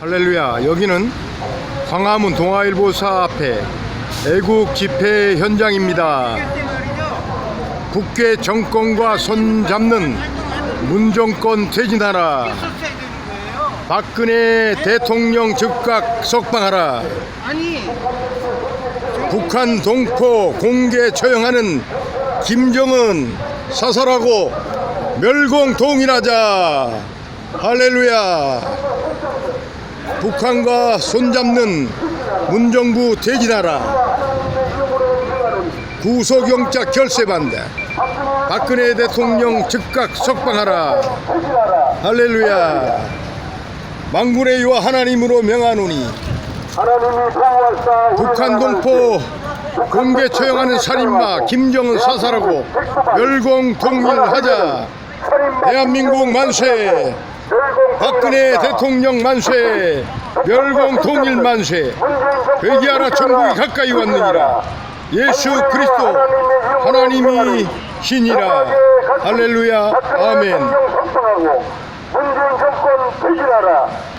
할렐루야. 여기는 광화문 동아일보사 앞에 애국 집회 현장입니다. 국회 정권과 손잡는 문정권 퇴진하라. 박근혜 대통령 즉각 석방하라. 북한 동포 공개 처형하는 김정은 사살하고 멸공 동일하자. 할렐루야 북한과 손잡는 문정부 퇴진하라. 구속영장 결세 반대. 박근혜 대통령 즉각 석방하라. 할렐루야. 망군의 유아 하나님으로 명하노니. 북한 동포 공개 처형하는 살인마 김정은 사살하고 멸공 통일하자. 대한민국 만세 박근혜 대통령 만세 멸공 통일 만세 회개하라 천국이 가까이 왔느니라. 예수 그리스도 하나님이 신이라. 할렐루야. 아멘. 문재인 정권 퇴진하라